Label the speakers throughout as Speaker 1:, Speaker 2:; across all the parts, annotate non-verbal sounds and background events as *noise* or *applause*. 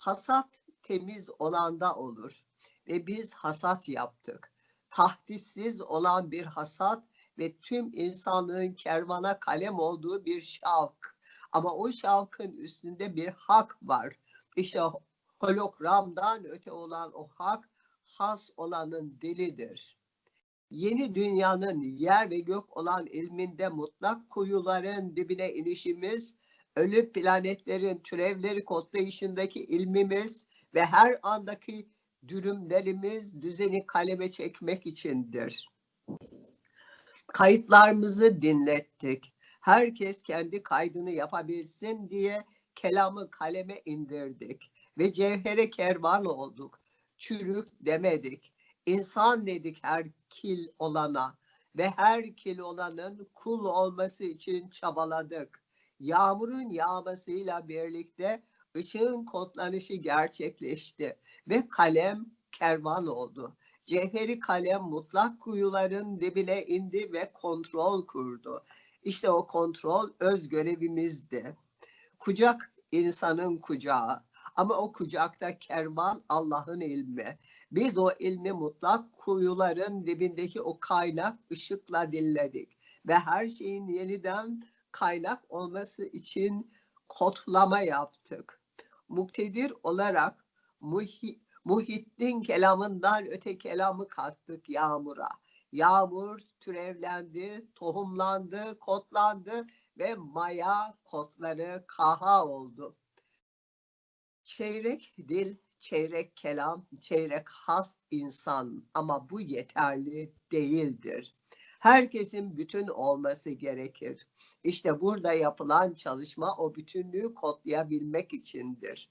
Speaker 1: Hasat temiz olanda olur ve biz hasat yaptık. Tahdissiz olan bir hasat ve tüm insanlığın kervana kalem olduğu bir şavk. Ama o şavkın üstünde bir hak var. İşte hologramdan öte olan o hak has olanın dilidir. Yeni dünyanın yer ve gök olan ilminde mutlak kuyuların dibine inişimiz, ölü planetlerin türevleri kodlayışındaki ilmimiz ve her andaki dürümlerimiz düzeni kaleme çekmek içindir. Kayıtlarımızı dinlettik. Herkes kendi kaydını yapabilsin diye kelamı kaleme indirdik ve cevhere kervan olduk. Çürük demedik. İnsan dedik her kil olana ve her kil olanın kul olması için çabaladık. Yağmurun yağmasıyla birlikte ışığın kodlanışı gerçekleşti ve kalem kervan oldu. Cevheri kalem mutlak kuyuların dibine indi ve kontrol kurdu. İşte o kontrol öz görevimizdi. Kucak insanın kucağı ama o kucakta kervan Allah'ın ilmi. Biz o ilmi mutlak kuyuların dibindeki o kaynak ışıkla dinledik ve her şeyin yeniden kaynak olması için kodlama yaptık. Muktedir olarak muhi, Muhittin kelamından öte kelamı kattık yağmura. Yağmur türevlendi, tohumlandı, kotlandı ve maya kotları kaha oldu. Çeyrek dil, çeyrek kelam, çeyrek has insan ama bu yeterli değildir. Herkesin bütün olması gerekir. İşte burada yapılan çalışma o bütünlüğü kodlayabilmek içindir.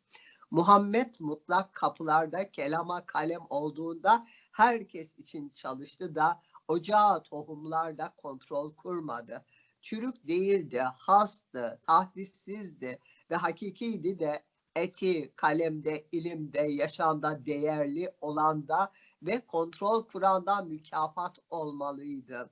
Speaker 1: Muhammed mutlak kapılarda kelama kalem olduğunda herkes için çalıştı da ocağı tohumlarda kontrol kurmadı. Çürük değildi, hastı, tahdissizdi ve hakikiydi de eti, kalemde, ilimde, yaşamda değerli olanda ve kontrol kuranda mükafat olmalıydı.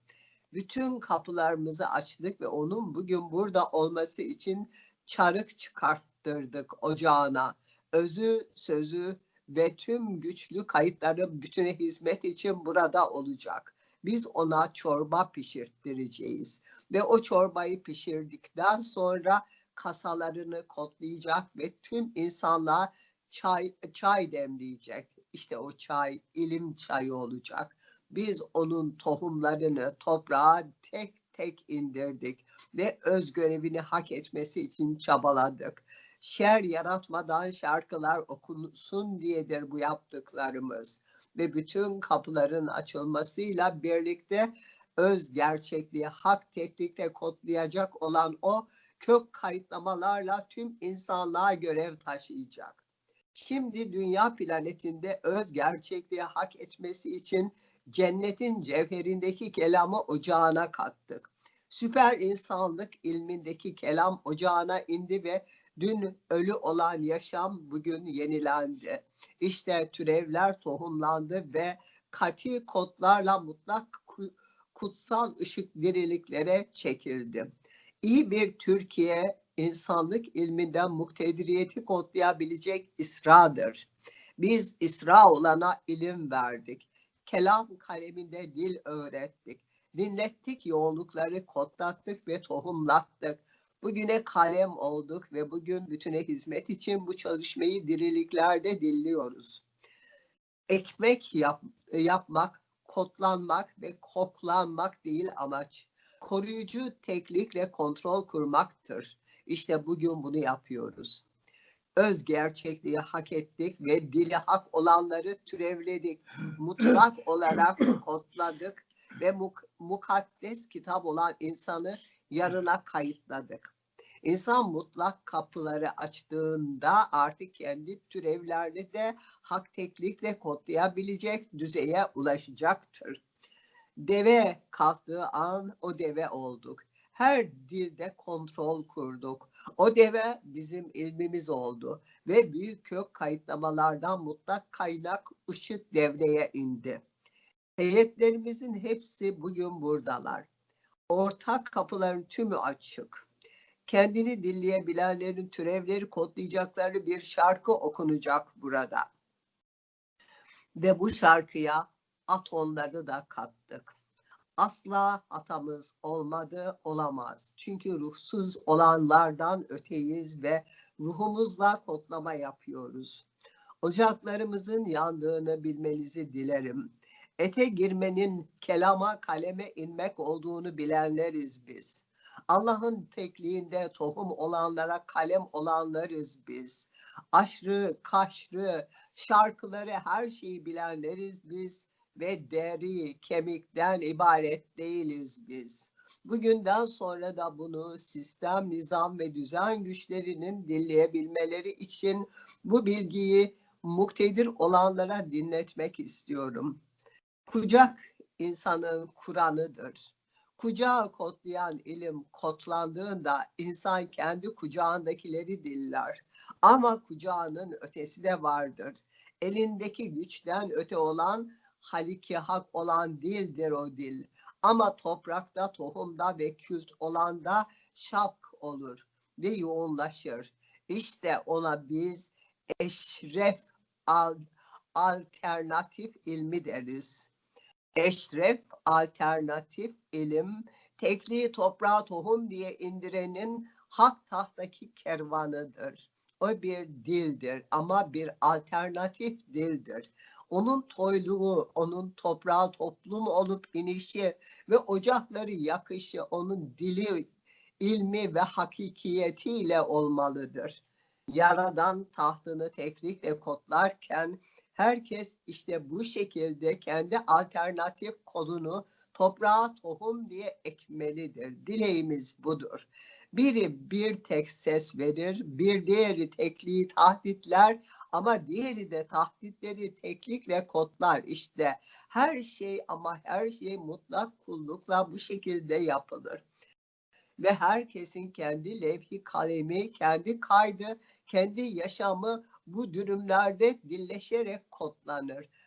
Speaker 1: Bütün kapılarımızı açtık ve onun bugün burada olması için çarık çıkarttırdık ocağına özü, sözü ve tüm güçlü kayıtları bütüne hizmet için burada olacak. Biz ona çorba pişirttireceğiz ve o çorbayı pişirdikten sonra kasalarını kodlayacak ve tüm insanlığa çay, çay demleyecek. İşte o çay ilim çayı olacak. Biz onun tohumlarını toprağa tek tek indirdik ve öz görevini hak etmesi için çabaladık şer yaratmadan şarkılar okunsun diyedir bu yaptıklarımız. Ve bütün kapıların açılmasıyla birlikte öz gerçekliği hak teknikte kodlayacak olan o kök kayıtlamalarla tüm insanlığa görev taşıyacak. Şimdi dünya planetinde öz gerçekliği hak etmesi için cennetin cevherindeki kelamı ocağına kattık. Süper insanlık ilmindeki kelam ocağına indi ve Dün ölü olan yaşam bugün yenilendi. İşte türevler tohumlandı ve kati kodlarla mutlak kutsal ışık diriliklere çekildi. İyi bir Türkiye insanlık ilminden muktediriyeti kodlayabilecek İsra'dır. Biz İsra olana ilim verdik. Kelam kaleminde dil öğrettik. Dinlettik yoğunlukları kodlattık ve tohumlattık. Bugüne kalem olduk ve bugün bütüne hizmet için bu çalışmayı diriliklerde dinliyoruz. Ekmek yap, yapmak, kotlanmak ve koklanmak değil amaç. Koruyucu teklikle kontrol kurmaktır. İşte bugün bunu yapıyoruz. Öz gerçekliği hak ettik ve dili hak olanları türevledik. *clears throat* Mutlak olarak kodladık ve muk mukaddes kitap olan insanı yarına kayıtladık. İnsan mutlak kapıları açtığında artık kendi türevlerini de hak teklikle kodlayabilecek düzeye ulaşacaktır. Deve kalktığı an o deve olduk. Her dilde kontrol kurduk. O deve bizim ilmimiz oldu ve büyük kök kayıtlamalardan mutlak kaynak ışık devreye indi. Heyetlerimizin hepsi bugün buradalar ortak kapıların tümü açık. kendini dinleyebilenlerin türevleri kodlayacakları bir şarkı okunacak burada. Ve bu şarkıya atonları da kattık. Asla hatamız olmadı, olamaz. Çünkü ruhsuz olanlardan öteyiz ve ruhumuzla kodlama yapıyoruz. Ocaklarımızın yandığını bilmenizi dilerim. Ete girmenin kelama kaleme inmek olduğunu bilenleriz biz. Allah'ın tekliğinde tohum olanlara kalem olanlarız biz. Aşrı, kaşrı, şarkıları her şeyi bilenleriz biz ve deri, kemikten ibaret değiliz biz. Bugünden sonra da bunu sistem, nizam ve düzen güçlerinin dinleyebilmeleri için bu bilgiyi muktedir olanlara dinletmek istiyorum. Kucak insanın Kur'an'ıdır. Kucağı kodlayan ilim kodlandığında insan kendi kucağındakileri diller. Ama kucağının ötesi de vardır. Elindeki güçten öte olan haliki hak olan dildir o dil. Ama toprakta, tohumda ve kült olanda şapk olur ve yoğunlaşır. İşte ona biz eşref al, alternatif ilmi deriz. Eşref alternatif ilim, tekliği toprağa tohum diye indirenin hak tahtaki kervanıdır. O bir dildir ama bir alternatif dildir. Onun toyluğu, onun toprağa toplum olup inişi ve ocakları yakışı onun dili, ilmi ve hakikiyetiyle olmalıdır. Yaradan tahtını teklikle kodlarken herkes işte bu şekilde kendi alternatif kodunu toprağa tohum diye ekmelidir. Dileğimiz budur. Biri bir tek ses verir, bir diğeri tekliği tahditler ama diğeri de tahditleri teklikle kodlar. İşte her şey ama her şey mutlak kullukla bu şekilde yapılır. Ve herkesin kendi levhi kalemi, kendi kaydı, kendi yaşamı bu dürümlerde dilleşerek kodlanır.